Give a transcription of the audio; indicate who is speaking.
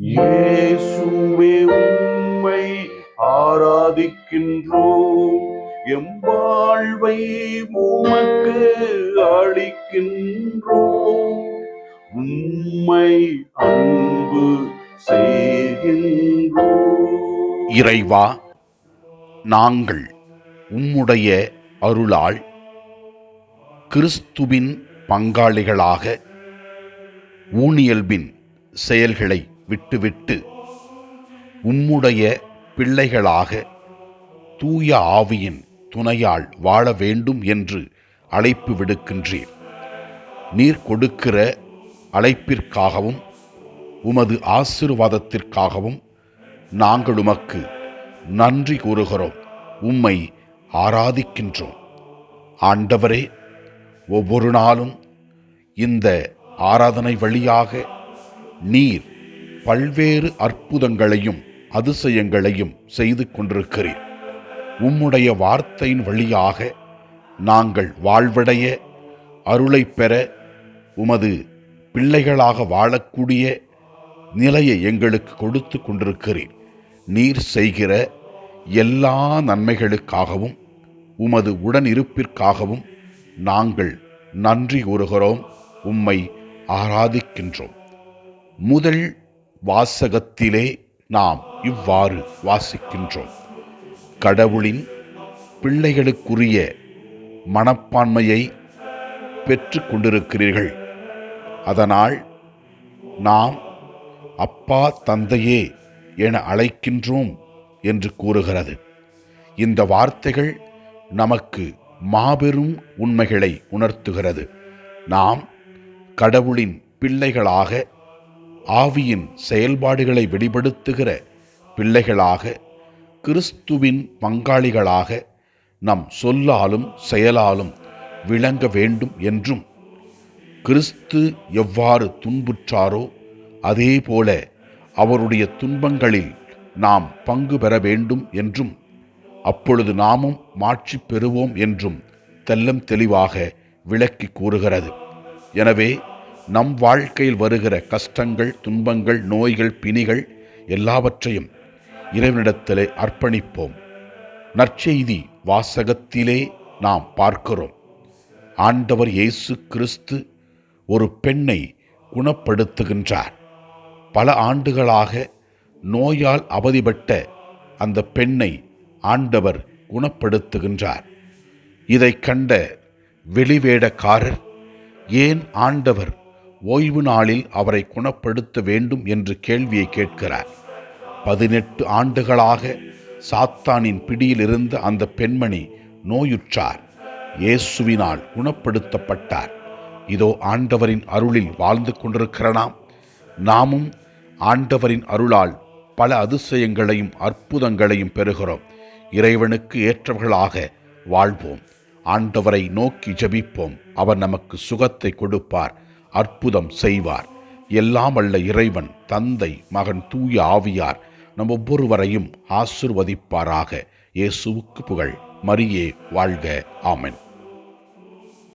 Speaker 1: இயேசுவே உம்மை ஆராதிக்கின்றோம். எம் வாழ்வை உமக்கு அளிக்கின்றோம். உம்மை அன்பு செய்கின்றோம்.
Speaker 2: இறைவா நாங்கள் உம்முடைய அருளால் கிறிஸ்துவின் பங்காளிகளாக ஊனியல்பின் செயல்களை விட்டுவிட்டு உம்முடைய பிள்ளைகளாக தூய ஆவியின் துணையால் வாழ வேண்டும் என்று அழைப்பு விடுக்கின்றீர் நீர் கொடுக்கிற அழைப்பிற்காகவும் உமது ஆசீர்வாதத்திற்காகவும் நாங்கள் உமக்கு நன்றி கூறுகிறோம். உம்மை ஆராதிக்கின்றோம். ஆண்டவரே ஒவ்வொரு நாளும் இந்த ஆராதனை வழியாக நீர் பல்வேறு அற்புதங்களையும் அதிசயங்களையும் செய்து கொண்டிருக்கிறீர் உம்முடைய வார்த்தையின் வழியாக நாங்கள் வாழ்வடைய அருளை பெற உமது பிள்ளைகளாக வாழக்கூடிய நிலையை எங்களுக்கு கொடுத்து கொண்டிருக்கிறீர் நீர் செய்கிற எல்லா நன்மைகளுக்காகவும் உமது உடனிருப்பிற்காகவும் நாங்கள் நன்றி கூறுகிறோம். உம்மை ஆராதிக்கின்றோம். முதல் வாசகத்திலே நாம் இவ்வாறு வாசிக்கின்றோம். கடவுளின் பிள்ளைகளுக்குரிய மனப்பான்மையை பெற்று கொண்டிருக்கிறீர்கள். அதனால் நாம் அப்பா தந்தையே என அழைக்கின்றோம் என்று கூறுகிறது. இந்த வார்த்தைகள் நமக்கு மாபெரும் உண்மைகளை உணர்த்துகிறது. நாம் கடவுளின் பிள்ளைகளாக ஆவியின் செயல்பாடுகளை வெளிப்படுத்துகிற பிள்ளைகளாக கிறிஸ்துவின் பங்காளிகளாக நம் சொல்லாலும் செயலாலும் விளங்க வேண்டும் என்றும் கிறிஸ்து எவ்வாறு துன்புற்றாரோ அதேபோல அவருடைய துன்பங்களில் நாம் பங்கு பெற வேண்டும் என்றும் அப்பொழுது நாமும் மாட்சி பெறுவோம் என்றும் தெல்லம் தெளிவாக விளக்கி கூறுகிறது. எனவே நம் வாழ்க்கையில் வருகிற கஷ்டங்கள் துன்பங்கள் நோய்கள் பிணிகள் எல்லாவற்றையும் இறைவனிடத்திலே அர்ப்பணிப்போம். நற்செய்தி வாசகத்திலே நாம் பார்க்கிறோம். ஆண்டவர் இயேசு கிறிஸ்து ஒரு பெண்ணை குணப்படுத்துகின்றார். பல ஆண்டுகளாக நோயால் அவதிப்பட்ட அந்த பெண்ணை ஆண்டவர் குணப்படுத்துகின்றார். இதை கண்ட வெளிவேடக்காரர் ஏன் ஆண்டவர் ஓய்வு நாளில் அவரை குணப்படுத்த வேண்டும் என்று கேள்வியை கேட்கிறார். பதினெட்டு ஆண்டுகளாக சாத்தானின் பிடியில் இருந்த அந்த பெண்மணி நோயுற்றார். இயேசுவினால் குணப்படுத்தப்பட்டார். இதோ ஆண்டவரின் அருளில் வாழ்ந்து கொண்டிருக்கிற நாம் நாமும் ஆண்டவரின் அருளால் பல அதிசயங்களையும் அற்புதங்களையும் பெறுகிறோம். இறைவனுக்கு ஏற்றவர்களாக வாழ்வோம். ஆண்டவரை நோக்கி ஜெபிப்போம். அவர் நமக்கு சுகத்தை கொடுப்பார். அற்புதம் செய்வார். எல்லாம் அல்ல இறைவன் தந்தை மகன் தூய ஆவியார் நம் ஒவ்வொருவரையும் ஆசிர்வதிப்பாராக. இயேசுவுக்கு புகழ். மரியே வாழ்க. ஆமென்.